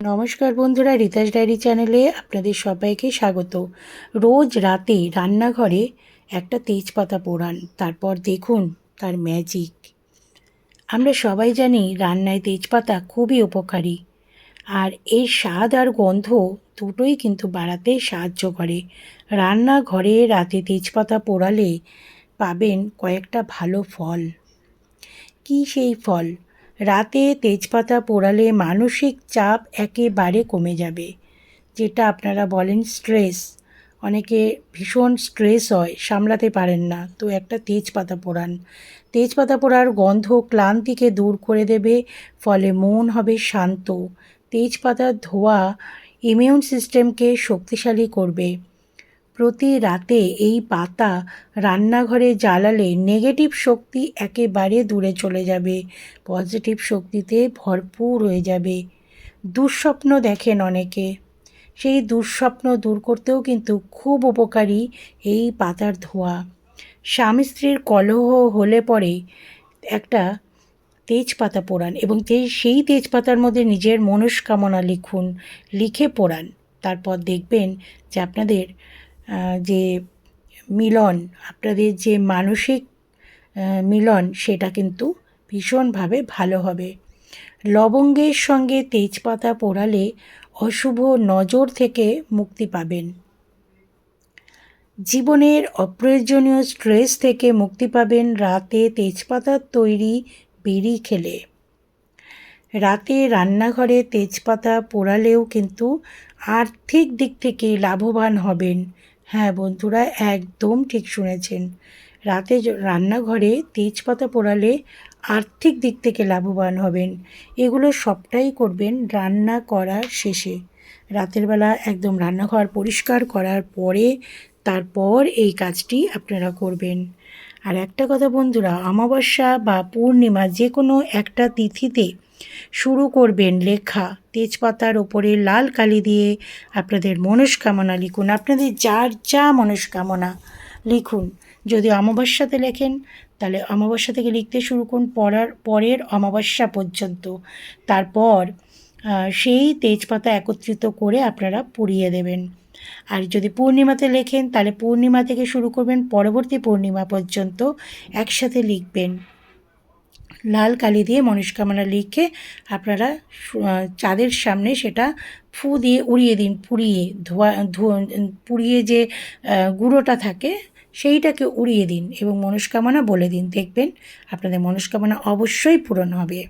নমস্কার বন্ধুরা রিতাস ডায়েরি চ্যানেলে আপনাদের সবাইকে স্বাগত। রোজ রাতে রান্নাঘরে একটা তেজপাতা পোড়ান, তারপর দেখুন তার ম্যাজিক আমরা সবাই জানি রান্নায় তেজপাতা খুবই উপকারী, আর এর স্বাদ আর গন্ধ দুটোই কিন্তু বাড়াতে সাহায্য করে। রান্নাঘরে রাতে তেজপাতা পোড়ালে পাবেন কয়েকটা ভালো ফল। কী সেই ফল? রাতে তেজপাতা পোড়ালে মানসিক চাপ একেবারে কমে যাবে, যেটা আপনারা বলেন স্ট্রেস। অনেকে ভীষণ স্ট্রেস হয়, সামলাতে পারেন না। তো একটা তেজপাতা পোড়ান। তেজপাতা পোড়ার গন্ধ ক্লান্তিকে দূর করে দেবে, ফলে মন হবে শান্ত। তেজপাতার ধোয়া ইমিউন সিস্টেমকে শক্তিশালী করবে। প্রতি রাতে এই পাতা রান্নাঘরে জ্বালালে নেগেটিভ শক্তি একেবারে দূরে চলে যাবে পজিটিভ শক্তিতে ভরপুর হয়ে যাবে। দুঃস্বপ্ন দেখেন অনেকে। সেই দুঃস্বপ্ন দূর করতেও কিন্তু খুব উপকারী এই পাতার ধোয়া। স্বামী স্ত্রীর কলহ হলে পরে একটা তেজপাতা পোড়ান এবং সেই তেজপাতার মধ্যে নিজের মনস্কামনা লিখুন, লিখে পোড়ান। তারপর দেখবেন যে আপনাদের যে মিলন, আপনাদের যে মানসিক মিলন, সেটা কিন্তু ভীষণভাবে ভালো হবে। লবঙ্গের সঙ্গে তেজপাতা পোড়ালে অশুভ নজর থেকে মুক্তি পাবেন। জীবনের অপ্রয়োজনীয় স্ট্রেস থেকে মুক্তি পাবেন রাতে তেজপাতার তৈরি বিড়ি খেলে। রাতে রান্নাঘরে তেজপাতা পোড়ালেও কিন্তু আর্থিক দিক থেকে লাভবান হবেন। হ্যাঁ বন্ধুরা একদম ঠিক শুনেছেন। রাতে রান্নাঘরে তেজপাতা পোড়ালে আর্থিক দিক থেকে লাভবান হবেন। এগুলো সবটাই করবেন রান্না করার শেষে। রাতের বেলা একদম রান্নাঘর পরিষ্কার করার পরে তারপর এই কাজটি আপনারা করবেন। আর একটা কথা বন্ধুরা, অমাবস্যা বা পূর্ণিমা যে কোনো একটা তিথিতে শুরু করবেন লেখা তেজপাতার ওপরে লাল কালি দিয়ে আপনাদের মনস্কামনা লিখুন। আপনাদের যার যা মনস্কামনা লিখুন। যদি অমাবস্যাতে লেখেন, তাহলে অমাবস্যা থেকে লিখতে শুরু করুন পড়ার পরের অমাবস্যা পর্যন্ত। তারপর সেই তেজপাতা একত্রিত করে আপনারা পুড়িয়ে দেবেন। আর যদি পূর্ণিমাতে লেখেন, তাহলে পূর্ণিমা থেকে শুরু করবেন, পরবর্তী পূর্ণিমা পর্যন্ত একসাথে লিখবেন। লাল কালি দিয়ে মনস্কামনা লিখে আপনারা চাঁদের সামনে সেটা ফু দিয়ে উড়িয়ে দিন, পুড়িয়ে, ধোয়া পুড়িয়ে যে গুঁড়োটা থাকে, সেইটাকে উড়িয়ে দিন এবং মনস্কামনা বলে দিন। দেখবেন আপনাদের মনস্কামনা অবশ্যই পূরণ হবে।